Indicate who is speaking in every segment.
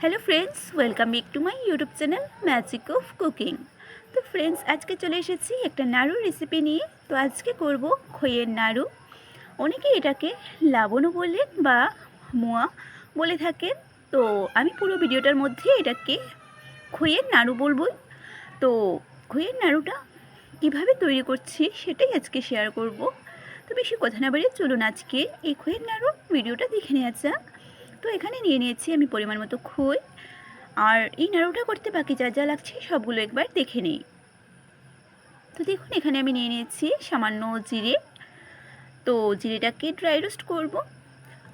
Speaker 1: Hello friends welcome back to my YouTube channel magic of cooking তো friends আজকে চলে এসেছি একটা নাড়ু রেসিপি নিয়ে। তো আজকে করব খইয়ের নাড়ু। অনেকে এটাকে লাবণও বলেন বা মোয়া বলে থাকেন তো আমি পুরো ভিডিওটার মধ্যে এটাকে খইয়ের নাড়ু বলব তো খইয়ের নাড়ুটা কীভাবে তৈরি করছি সেটাই আজকে শেয়ার করব। তো বেশি কথা না বাড়িয়ে চলুন আজকে এই খইয়ের নাড়ু ভিডিওটা দেখে নেওয়া যাক। তো এখানে নিয়ে নিয়েছি আমি পরিমাণ মতো খই। আর এই নাড়ুটা করতে বাকি যা যা লাগছে সবগুলো একবার দেখে নিই। তো দেখুন, এখানে আমি নিয়ে নিয়েছি সামান্য জিরে। তো জিরেটাকে ড্রাই রোস্ট করব।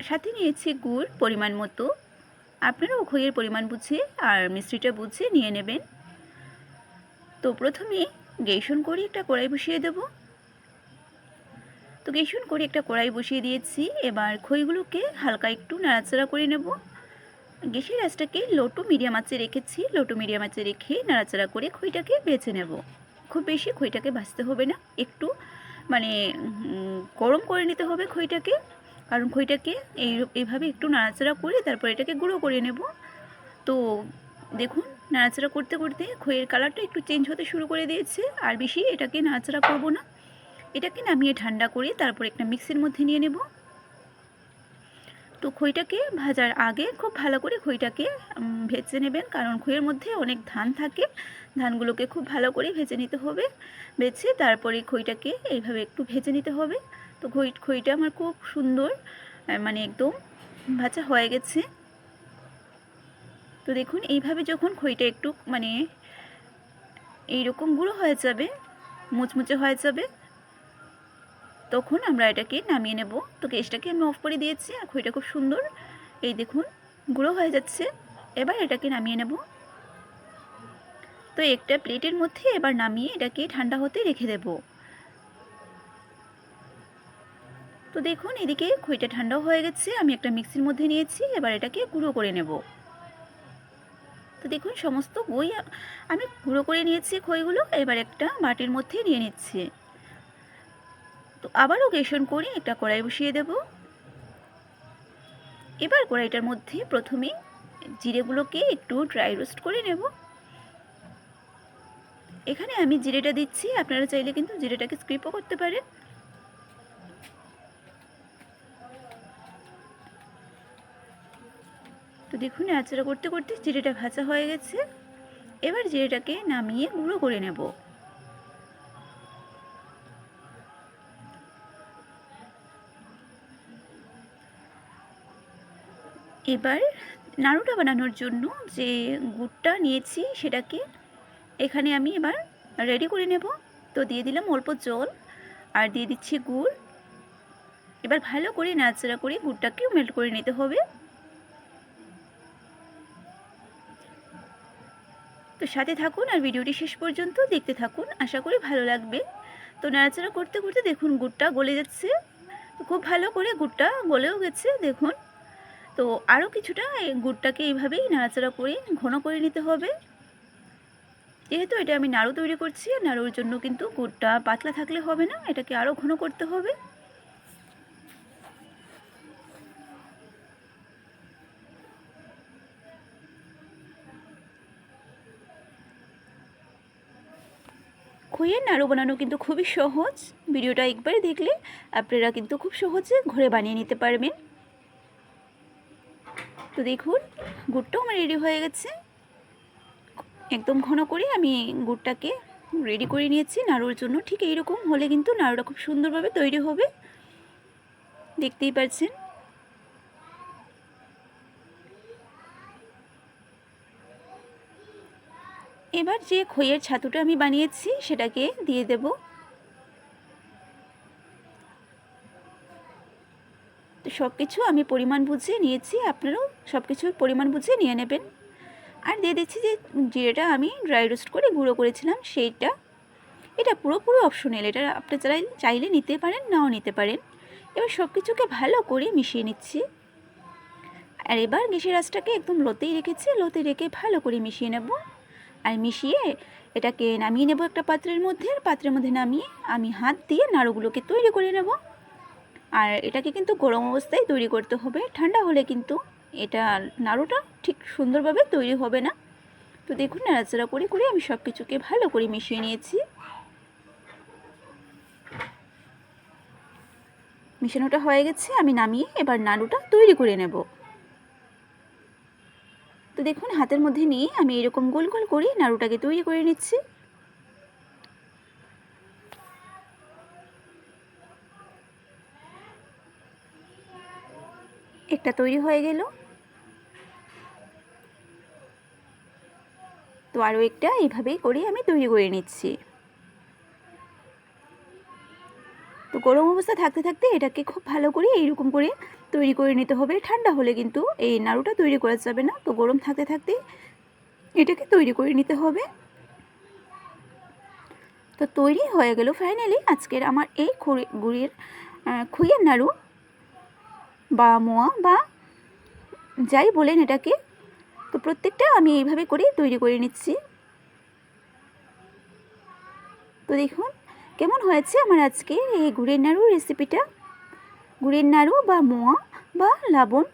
Speaker 1: সাথে নিয়েছি গুড় পরিমাণ মতো। আপনারাও খইয়ের পরিমাণ বুঝে আর মিষ্টিটা বুঝে নিয়ে নেবেন। তো প্রথমে গেসন করে একটা কড়াই বসিয়ে দেবো। তো গেসন করে একটা কড়াই বসিয়ে দিয়েছি। এবার খইগুলোকে হালকা একটু নাড়াচাড়া করে নেব। গ্যাসের আঁচটাকে লো টু মিডিয়াম আঁচে রেখেছি। লো টু মিডিয়াম আঁচে রেখে নাড়াচাড়া করে খইটাকে বেছে নেব। খুব বেশি খইটাকে ভাজতে হবে না। একটু মানে গরম করে নিতে হবে খইটাকে। কারণ খইটাকে এই এইভাবে একটু নাড়াচাড়া করে তারপর এটাকে গুঁড়ো করে নেব। তো দেখুন, নাড়াচাড়া করতে করতে খইয়ের কালারটা একটু চেঞ্জ হতে শুরু করে দিয়েছে। আর বেশি এটাকে নাড়াচাড়া করব না। এটাকে নামিয়ে ঠান্ডা করে তারপর একটা মিক্সির মধ্যে নিয়ে নেব। তো খইটাকে ভাজার আগে খুব ভালো করে খইটাকে ভেজে নেবেন, কারণ খইয়ের মধ্যে অনেক ধান থাকে। ধানগুলোকে খুব ভালো করে ভেজে নিতে হবে। বেছে তারপরে খইটাকে এইভাবে একটু ভেজে নিতে হবে। তো খই, খইটা আমার খুব সুন্দর মানে একদম ভাজা হয়ে গেছে। তো দেখুন, এইভাবে যখন খইটা একটু মানে এইরকম গুঁড়ো হয়ে যাবে, মুচমুচে হয়ে যাবে তখন আমরা এটাকে নামিয়ে নেব। তো গ্যাসটাকে আমি অফ করে দিয়েছি। আর খইটা খুব সুন্দর। এই দেখুন, গুঁড়ো হয়ে যাচ্ছে। এবার এটাকে নামিয়ে নেব। তো একটা প্লেটের মধ্যে এবার নামিয়ে এটাকে ঠান্ডা হতে রেখে দেব। তো দেখুন, এদিকে খইটা ঠান্ডাও হয়ে গেছে। আমি একটা মিক্সির মধ্যে নিয়েছি। এবার এটাকে গুঁড়ো করে নেব। তো দেখুন, সমস্ত বই আমি গুঁড়ো করে নিয়েছি খইগুলো। এবার একটা বাটির মধ্যে নিয়ে নিচ্ছি। তো আবারও গেসন করে একটা কড়াই বসিয়ে দেব। এবার কড়াইটার মধ্যে প্রথমে জিরেগুলোকে একটু ড্রাই রোস্ট করে নেব। এখানে আমি জিরেটা দিচ্ছি, আপনারা চাইলে কিন্তু জিরেটাকে স্ক্রিপও করতে পারেন। তো দেখুন, নাড়াচাড়া করতে করতে জিরেটা ভাজা হয়ে গেছে। এবার জিরেটাকে নামিয়ে গুঁড়ো করে নেব। এবার নাড়ুটা বানানোর জন্য যে গুড়টা নিয়েছি সেটাকে এখানে আমি এবার রেডি করে নেব। তো দিয়ে দিলাম অল্প জল আর দিয়ে দিচ্ছি গুড়। এবার ভালো করে নাড়াচাড়া করে গুড়টাকেও মেল্ট করে নিতে হবে। তো সাথে থাকুন আর ভিডিওটি শেষ পর্যন্ত দেখতে থাকুন, আশা করি ভালো লাগবে। তো নাড়াচাড়া করতে করতে দেখুন গুড়টা গলে যাচ্ছে। তো খুব ভালো করে গুড়টা গলেও গেছে, দেখুন। তো আরও কিছুটা গুড়টাকে এইভাবেই নাড়াচাড়া করে ঘন করে নিতে হবে। যেহেতু এটা আমি নাড়ু তৈরি করছি নাড়ুর জন্য কিন্তু গুড়টা পাতলা থাকলে হবে না, এটাকে আরও ঘন করতে হবে। খইয়ের নাড়ু বানানো কিন্তু খুবই সহজ, ভিডিওটা একবার দেখলে আপনারা কিন্তু খুব সহজে ঘরে বানিয়ে নিতে পারবেন। তো দেখুন, গুড়টাও আমার রেডি হয়ে গেছে। একদম ঘন করে আমি গুড়টাকে রেডি করে নিয়েছি। নাড়ুর জন্য ঠিক এইরকম হলে কিন্তু নাড়ুটা খুব সুন্দরভাবে তৈরি হবে। দেখতেই পাচ্ছেন। এবার যে খইয়ের ছাতুটা আমি বানিয়েছি, সেটাকে দিয়ে দেব। সব কিছু আমি পরিমাণ বুঝিয়ে নিয়েছি, আপনারাও সব কিছুর পরিমাণ বুঝিয়ে নিয়ে নেবেন। আর দিয়ে দিচ্ছি যে জিরেটা আমি ড্রাই রোস্ট করে গুঁড়ো করেছিলাম সেইটা। এটা পুরোপুরি অপশনাল এটা আপনি চাই চাইলে নিতে পারেন, নাও নিতে পারেন। এবার সব কিছুকে ভালো করে মিশিয়ে নিচ্ছি। আর এবার গ্যাসের আঁচটাকে একদম লোতেই রেখেছি, লোতে রেখে ভালো করে মিশিয়ে নেব। আর মিশিয়ে এটাকে নামিয়ে নেব একটা পাত্রের মধ্যে, আর পাত্রের মধ্যে নামিয়ে আমি হাত দিয়ে নাড়ুগুলোকে তৈরি করে নেব। আর এটাকে কিন্তু গরম অবস্থায় তৈরি করতে হবে। ঠান্ডা হলে কিন্তু এটা নাড়ুটা ঠিক সুন্দরভাবে তৈরি হবে না। তো দেখুন, নাড়াচাড়া করে করে আমি সব কিছুকে ভালো করে মিশিয়ে নিয়েছি। মিশানোটা হয়ে গেছে, আমি নামিয়ে এবার নাড়ুটা তৈরি করে নেব। তো দেখুন, হাতের মধ্যে নিয়ে আমি এরকম গোল গোল করে নাড়ুটাকে তৈরি করে নিচ্ছি। একটা তৈরি হয়ে গেল। তো আরও একটা এইভাবেই করে আমি তৈরি করে নিচ্ছি। তো গরম অবস্থা থাকতে থাকতে এটাকে খুব ভালো করে এইরকম করে তৈরি করে নিতে হবে। ঠান্ডা হলে কিন্তু এই নাড়ুটা তৈরি করা যাবে না। তো গরম থাকতে থাকতে এটাকে তৈরি করে নিতে হবে। তো তৈরি হয়ে গেল ফাইনালি। আজকের আমার এই গুড়ির খুইয়ের নাড়ু। বা মোয়া বা যাই বলেন এটাকে, তো প্রত্যেকটা আমি এইভাবে করে তৈরি করে নিচ্ছি। তো দেখুন, কেমন হয়েছে আমার আজকে এই গুড়ের নাড়ু রেসিপিটা গুড়ের নাড়ু বা মোয়া বা লাবণ,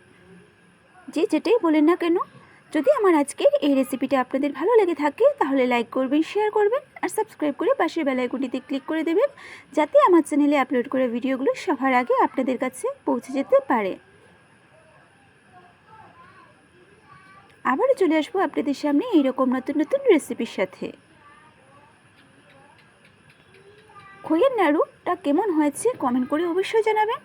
Speaker 1: যে যেটাই বলেন না কেন যদি আমার আজকের এই রেসিপিটা আপনাদের ভালো লেগে থাকে, তাহলে লাইক করবেন শেয়ার করবেন, আর সাবস্ক্রাইব করে পাশের বেলাইকনটিতে ক্লিক করে দেবেন, যাতে আমার চ্যানেলে আপলোড করা ভিডিওগুলো সবার আগে আপনাদের কাছে পৌঁছে যেতে পারে। আবারও চলে আসব আপনাদের সামনে এইরকম নতুন নতুন রেসিপির সাথে। খইয়ের নাড়ুটা কেমন হয়েছে কমেন্ট করে অবশ্যই জানাবেন।